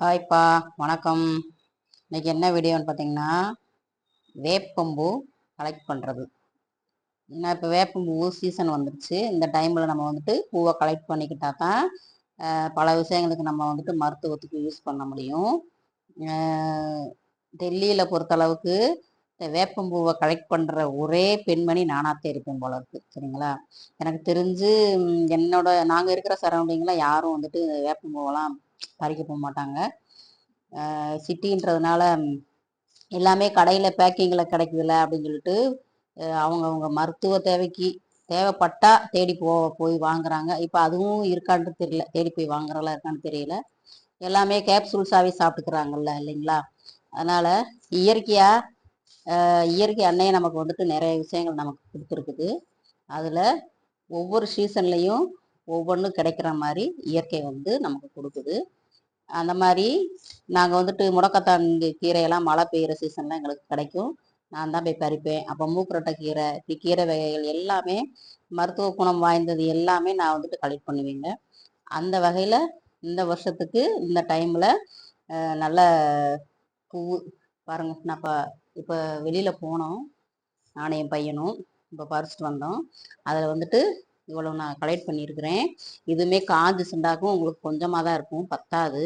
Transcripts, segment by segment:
ஹாய்ப்பா வணக்கம். இன்றைக்கி என்ன வீடியோன்னு பார்த்தீங்கன்னா வேப்பம்பூ கலெக்ட் பண்ணுறது ஏன்னா இப்போ வேப்பம்பூ சீசன் வந்துருச்சு. இந்த டைமில் நம்ம வந்துட்டு பூவை கலெக்ட் பண்ணிக்கிட்டா தான் பல விஷயங்களுக்கு நம்ம வந்துட்டு மருத்துவத்துக்கு யூஸ் பண்ண முடியும். டெல்லியில் பொறுத்தளவுக்கு இந்த வேப்பம்பூவை கலெக்ட் பண்ணுற ஒரே பெண்மணி நானாத்தே இருப்பேன் போல இருக்கு சரிங்களா? எனக்கு தெரிஞ்சு என்னோட நாங்கள் இருக்கிற சரௌண்டிங்கில் யாரும் வந்துட்டு வேப்பம்பூவெல்லாம் பறிக்க போக மாட்டாங்க. சிட்டின்றதுனால எல்லாமே கடையில் பேக்கிங்கில் கிடைக்குதுல்ல அப்படின்னு சொல்லிட்டு அவங்கவுங்க மருத்துவ தேவைக்கு தேவைப்பட்டா தேடி போ போய் வாங்குறாங்க. இப்போ அதுவும் இருக்கான்னு தெரியல தேடி போய் வாங்குறதெல்லாம் இருக்கான்னு தெரியல. எல்லாமே கேப்சூல்ஸாகவே சாப்பிட்டுக்கிறாங்கல்ல இல்லைங்களா? அதனால் இயற்கையாக இயற்கை அன்னையை நமக்கு வந்துட்டு நிறைய விஷயங்கள் நமக்கு கொடுத்துருக்குது. அதில் ஒவ்வொரு சீசன்லேயும் ஒவ்வொன்றும் கிடைக்கிற மாதிரி இயற்கை வந்து நமக்கு கொடுக்குது. அந்த மாதிரி நாங்கள் வந்துட்டு முடக்கத்தான் இந்த கீரையெல்லாம் மழை பெய்கிற சீசன்லாம் எங்களுக்கு கிடைக்கும். நான் தான் போய் பறிப்பேன். அப்போ மூக்குரட்டை கீரை இப்படி கீரை வகைகள் எல்லாமே மருத்துவ குணம் வாய்ந்தது எல்லாமே நான் வந்துட்டு கலெக்ட் பண்ணுவேங்க. அந்த வகையில் இந்த வருஷத்துக்கு இந்த டைமில் நல்ல பூ பாருங்க நான் இப்போ வெளியில் போனோம். நானும் என் பையனும் இப்போ பறிச்சுட்டு வந்தோம். அதில் வந்துட்டு இவ்வளோ நான் கலெக்ட் பண்ணியிருக்கிறேன். இதுவுமே காஞ்சு சிண்டாக்கும் உங்களுக்கு கொஞ்சமாக தான் இருக்கும். பத்தாது.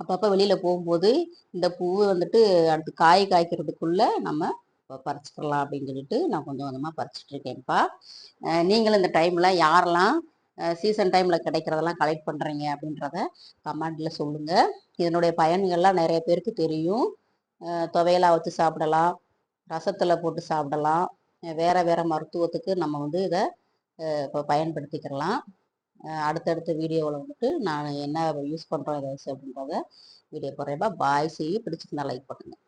அப்பப்போ வெளியில் போகும்போது இந்த பூ வந்துட்டு அடுத்து காய் காய்க்கிறதுக்குள்ளே நம்ம இப்போ பறிச்சுக்கலாம் அப்படின்னு சொல்லிட்டு நான் கொஞ்சம் கொஞ்சமாக பறிச்சுட்டு இருக்கேன்ப்பா. நீங்களும் இந்த டைமில் யாரெல்லாம் சீசன் டைமில் கிடைக்கிறதெல்லாம் கலெக்ட் பண்ணுறீங்க அப்படின்றத கமெண்டில் சொல்லுங்கள் இதனுடைய பயன்கள்லாம் நிறைய பேருக்கு தெரியும். துவையலாக வச்சு சாப்பிடலாம். ரசத்தில் போட்டு சாப்பிடலாம். வேறு வேறு மருத்துவத்துக்கு நம்ம வந்து இதை இப்போ பயன்படுத்திக்கலாம். அடுத்தடுத்த வீடியோவில் வந்துட்டு நான் என்ன யூஸ் பண்ணுறோம் இதை வச்சு அப்படின்றத வீடியோ போடுறேன்ப்பா பாய் செய்ய பிடிச்சிருந்தா லைக் பண்ணுங்கள்